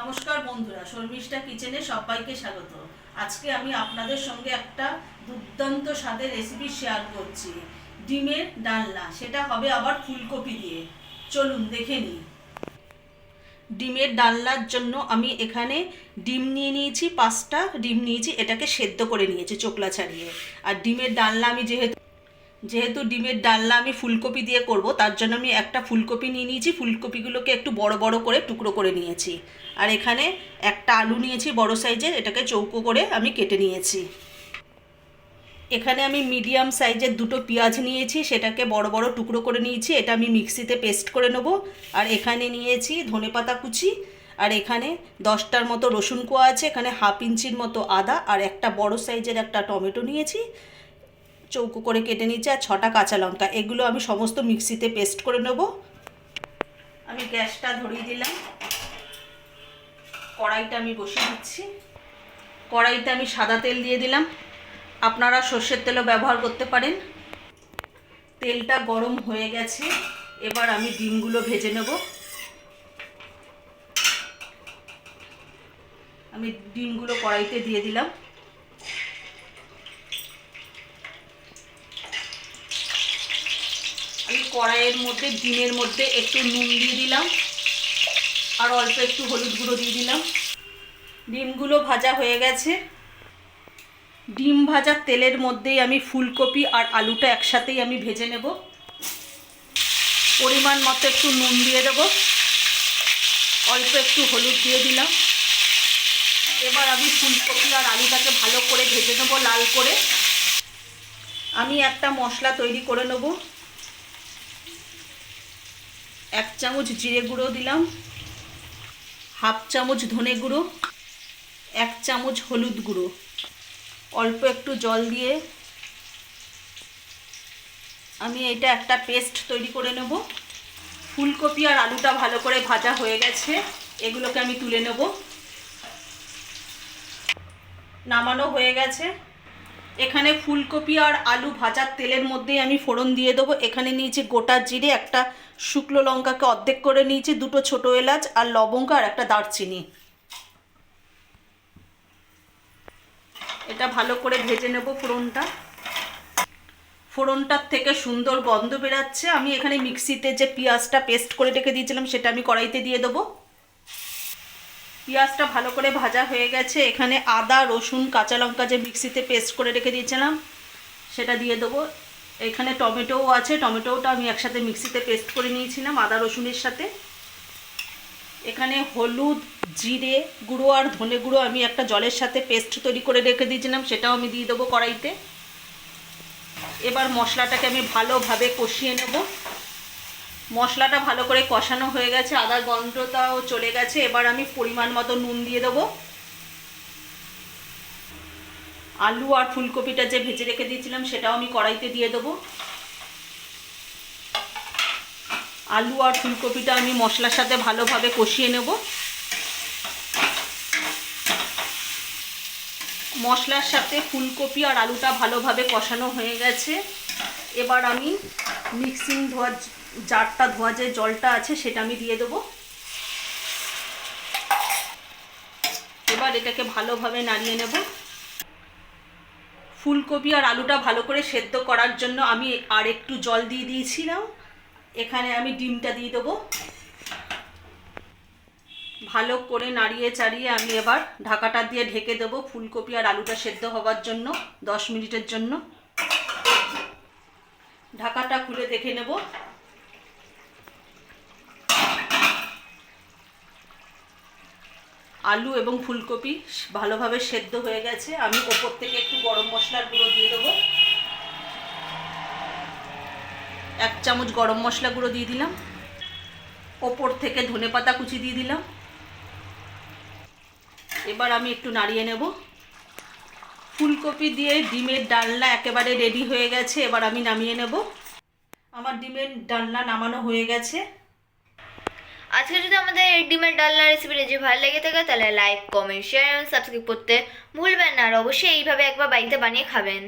নমস্কার বন্ধুরা, শর্মিষ্ঠা কিচেনে সবাইকে স্বাগত। আজকে আমি আপনাদের সঙ্গে একটা দুর্দান্ত স্বাদের রেসিপি শেয়ার করছি। ডিমের ডালনা, সেটা হবে আবার ফুলকপি দিয়ে। চলুন, দেখে নিই। ডিমের ডালনার জন্য আমি এখানে ডিম নিয়ে নিয়েছি, পাঁচটা ডিম নিয়েছি, এটাকে সেদ্ধ করে নিয়েছি, চোকলা ছাড়িয়ে। আর ডিমের ডালনা আমি যেহেতু যেহেতু ডিমের ডালনা আমি ফুলকপি দিয়ে করব, তার জন্য আমি একটা ফুলকপি নিয়ে নিয়েছি। ফুলকপিগুলোকে একটু বড় বড় করে টুকরো করে নিয়েছি। আর এখানে একটা আলু নিয়েছি বড় সাইজের, এটাকে চৌকো করে আমি কেটে নিয়েছি। এখানে আমি মিডিয়াম সাইজের দুটো পেঁয়াজ নিয়েছি, সেটাকে বড় বড় টুকরো করে নিয়েছি। এটা আমি মিক্সিতে পেস্ট করে নেব। আর এখানে নিয়েছি ধনেপাতা কুচি। আর এখানে দশটার মতো রসুন কোয়া আছে, এখানে হাফ ইঞ্চির মতো আদা। আর একটা বড় সাইজের একটা টমেটো নিয়েছি। চৌকো করে কেটে নিয়েছি আর ছটা কাঁচা লঙ্কা। এগুলো আমি সমস্ত মিক্সিতে পেস্ট করে নেব। আমি গ্যাসটা ধরিয়ে দিলাম। কড়াইটা আমি বসিয়ে দিচ্ছি। কড়াইতে আমি সাদা তেল দিয়ে দিলাম। আপনারা সর্ষের তেলও ব্যবহার করতে পারেন। তেলটা গরম হয়ে গেছে। এবার আমি ডিমগুলো ভেজে নেব। আমি ডিমগুলো কড়াইতে দিয়ে দিলাম। কড়াইয়ের মধ্যে, ডিমের মধ্যে একটু নুন দিয়ে দিলাম। আর অল্প একটু হলুদ গুঁড়ো দিয়ে দিলাম। ডিমগুলো ভাজা হয়ে গেছে। ডিম ভাজার তেলের মধ্যেই আমি ফুলকপি আর আলুটা একসাথেই আমি ভেজে নেব। পরিমাণ মতো একটু নুন দিয়ে দেব। অল্প একটু হলুদ দিয়ে দিলাম। এবার আমি ফুলকপি আর আলুটাকে ভালো করে ভেজে নেব লাল করে। আমি একটা মশলা তৈরি করে নেব। এক চামচ জিরে গুঁড়ো দিলাম, হাফ চামচ ধনে গুঁড়ো, এক চামচ হলুদ গুঁড়ো। অল্প একটু জল দিয়ে আমি এটা একটা পেস্ট তৈরি করে নেব। ফুলকপি আর আলুটা ভালো করে ভাজা হয়ে গেছে, এগুলোকে আমি তুলে নেব। নামানো হয়ে গেছে। এখানে ফুলকপি আর আলু ভাজার তেলের মধ্যেই আমি ফোড়ন দিয়ে দেবো। এখানে নিয়েছি গোটা জিরে, একটা শুকনো লঙ্কাকে অর্ধেক করে নিয়েছি, দুটো ছোটো এলাচ আর লবঙ্গ আর একটা দারচিনি। এটা ভালো করে ভেজে নেব ফোড়নটা। ফোড়নটার থেকে সুন্দর গন্ধ বেরাচ্ছে। আমি এখানে মিক্সিতে যে পেঁয়াজটা পেস্ট করে রেখে দিয়েছিলাম, সেটা আমি কড়াইতে দিয়ে দেবো। পেঁয়াজটা ভালো করে ভাজা হয়ে গেছে। এখানে আদা, রসুন, কাঁচা লঙ্কা যে মিক্সিতে পেস্ট করে রেখে দিয়েছিলাম, সেটা দিয়ে দেবো। এখানে টমেটোও আছে, টমেটোটা আমি একসাথে মিক্সিতে পেস্ট করে নিয়েছিলাম আদা, রসুনের সাথে। এখানে হলুদ, জিরে গুঁড়ো আর ধনে গুঁড়ো আমি একটা জলের সাথে পেস্ট তৈরি করে রেখে দিয়েছিলাম, সেটাও আমি দিয়ে দেবো কড়াইতে। এবার মশলাটাকে আমি ভালোভাবে কষিয়ে নেব। মশলাটা ভালো করে কষানো হয়ে গেছে, আদার গন্ধটাও চলে গেছে। এবার আমি পরিমাণ মতো নুন দিয়ে দেবো। আলু আর ফুলকপিটা যে ভেজে রেখে দিয়েছিলাম, সেটাও আমি কড়াইতে দিয়ে দেবো। আলু আর ফুলকপিটা আমি মশলার সাথে ভালোভাবে কষিয়ে নেব। মশলার সাথে ফুলকপি আর আলুটা ভালোভাবে কষানো হয়ে গেছে। এবার আমি মিক্সিং ধোয়া জারটা ধোয়া যে জলটা আছে সেটা আমি দিয়ে দেবো। এবার এটাকে ভালোভাবে নাড়িয়ে নেব। ফুলকপি আর আলুটা ভালো করে সেদ্ধ করার জন্য আমি আর একটু জল দিয়ে দিয়েছিলাম। এখানে আমি ডিমটা দিয়ে দেবো। ভালো করে নাড়িয়ে চাড়িয়ে আমি এবার ঢাকাটা দিয়ে ঢেকে দেবো ফুলকপি আর আলুটা সেদ্ধ হওয়ার জন্য, দশ মিনিটের জন্য। ঢাকাটা খুলে দেখে নেব। আলু এবং ফুলকপি ভালোভাবে সেদ্ধ হয়ে গেছে। আমি ওপর থেকে একটু গরম মশলার গুঁড়ো দিয়ে দেবো। এক চামচ গরম মশলা গুঁড়ো দিয়ে দিলাম। ওপর থেকে ধনে পাতা কুচি দিয়ে দিলাম। এবার আমি একটু নাড়িয়ে নেব। ফুলকপি দিয়ে ডিমের ডালনা একেবারে রেডি হয়ে গেছে। এবার আমি নামিয়ে নেব। আমার ডিমের ডালনা নামানো হয়ে গেছে। আজকে যদি আমাদের এই ডিমের ডালনা রেসিপিটা যে ভালো লেগে থাকে, তাহলে লাইক কমেন্ট শেয়ার এবং সাবস্ক্রাইব করতে ভুলবেন না। আর অবশ্যই এইভাবে একবার বাড়িতে বানিয়ে খাবেন।